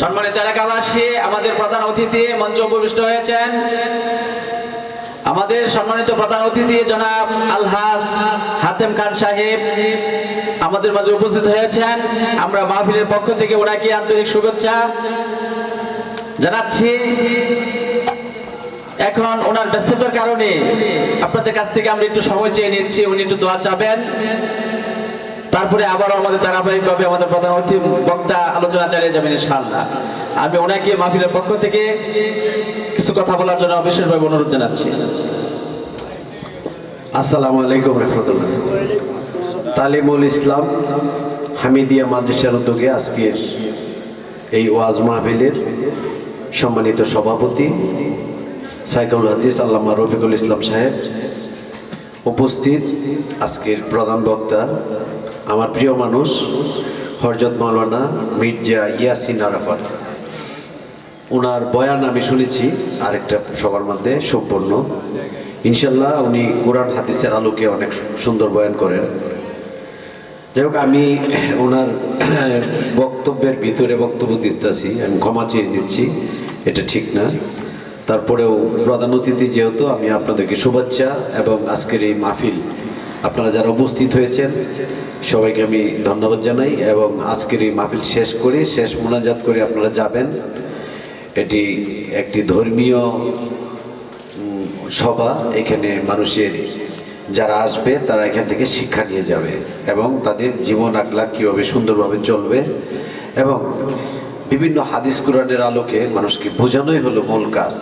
সম্মানিত এলাকাবাসী, আমাদের প্রধান অতিথি মঞ্চে উপবিষ্ট হয়েছেন। আমাদের সম্মানিত প্রধান অতিথি জনাব আলহাজ হাতেম খান সাহেব আমাদের মাঝে উপস্থিত হয়েছেন। আমরা মাহফিলের পক্ষ থেকে ওনাকে আন্তরিক শুভেচ্ছা জানাচ্ছি। এখন ওনার ব্যস্ততার কারণে আপনাদের কাছ থেকে আমরা একটু সময় চেয়ে নিচ্ছি, উনি একটু দোয়া চাবেন। তারপরে আবারও আমাদের ধারাবাহিকভাবে আমাদের প্রধান অতিথি বক্তা আলোচনা চালিয়ে যাবেন ইনশাআল্লাহ। আমি ওনাকে মাহফিলের পক্ষ থেকে কিছু কথা বলার জন্য বিশেষভাবে অনুরোধ জানাচ্ছি। আসসালামু আলাইকুম রহমতুল্লাহ। তালিমুল ইসলাম হামিদিয়া মাদ্রাসার উদ্যোগে আজকের এই ওয়াজ মাহফিলের সম্মানিত সভাপতি সাইকুল হাদিস আল্লামা রফিকুল ইসলাম সাহেব উপস্থিত আজকের প্রধান বক্তা, আমার প্রিয় মানুষ, হরজত মাওলানা মির্জা ইয়াসিন আরাফাত। ওনার বয়ান আমি শুনেছি, আরেকটা সবার মধ্যে সম্পূর্ণ। ইনশাল্লাহ উনি কোরআন হাদিসের আলোকে অনেক সুন্দর বয়ান করেন। যাই হোক, আমি ওনার বক্তব্যের ভিতরে বক্তব্য দিতেছি, আমি ক্ষমা চেয়ে নিচ্ছি, এটা ঠিক না। তারপরেও প্রধান অতিথি যেহেতু, আমি আপনাদেরকে শুভেচ্ছা এবং আজকের এই মাহফিল আপনারা যারা উপস্থিত হয়েছেন, সবাইকে আমি ধন্যবাদ জানাই এবং আজকের এই মাহফিল শেষ করে, শেষ মোনাজাত করে আপনারা যাবেন। এটি একটি ধর্মীয় সভা, এখানে মানুষের যারা আসবে, তারা এখান থেকে শিক্ষা নিয়ে যাবে এবং তাদের জীবন আকলা কীভাবে সুন্দরভাবে চলবে এবং বিভিন্ন হাদিস কোরআনের আলোকে মানুষকে বোঝানোই হলো মূল কাজ।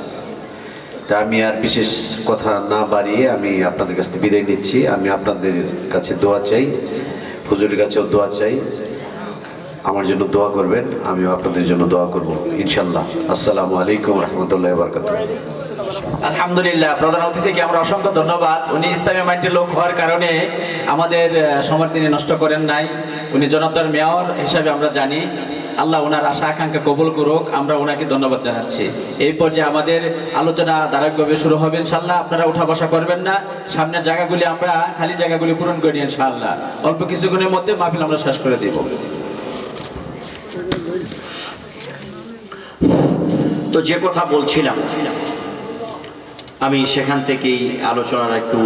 তা আমি আর বিশেষ কথা না বাড়িয়ে আমি আপনাদের কাছ থেকে বিদায় নিচ্ছি। আমি আপনাদের কাছে দোয়া চাই, হুজুরের কাছেও দোয়া চাই। আমার জন্য দোয়া করবেন, আমিও আপনাদের জন্য দোয়া করব ইনশাল্লাহ আসসালামু আলাইকুম রহমতুল্লাহ বরকাত আলহামদুলিল্লাহ, প্রধান অতিথিকে আমরা অসংখ্য ধন্যবাদ। উনি ইসলামী মাইন্ডের লোক হওয়ার কারণে আমাদের সময় তিনি নষ্ট করেন নাই। উনি জনতার মেয়র হিসাবে আমরা জানি। আল্লাহ ওনার আশা, আকাঙ্ক্ষা কবুল করুক। আমরা ওনাকে ধন্যবাদ জানাচ্ছি। এই পর্যায়ে আমাদের আলোচনা ধারাবাহিকভাবে শুরু হবে ইনশাল্লাহ আপনারা উঠা বসা করবেন না। সামনের জায়গাগুলি আমরা খালি জায়গাগুলি পূরণ করি ইনশাল্লাহ অল্প কিছুক্ষণের মধ্যে মাহফিল আমরা শেষ করে দেব। তো যে কথা বলছিলাম, আমি সেখান থেকেই আলোচনার একটু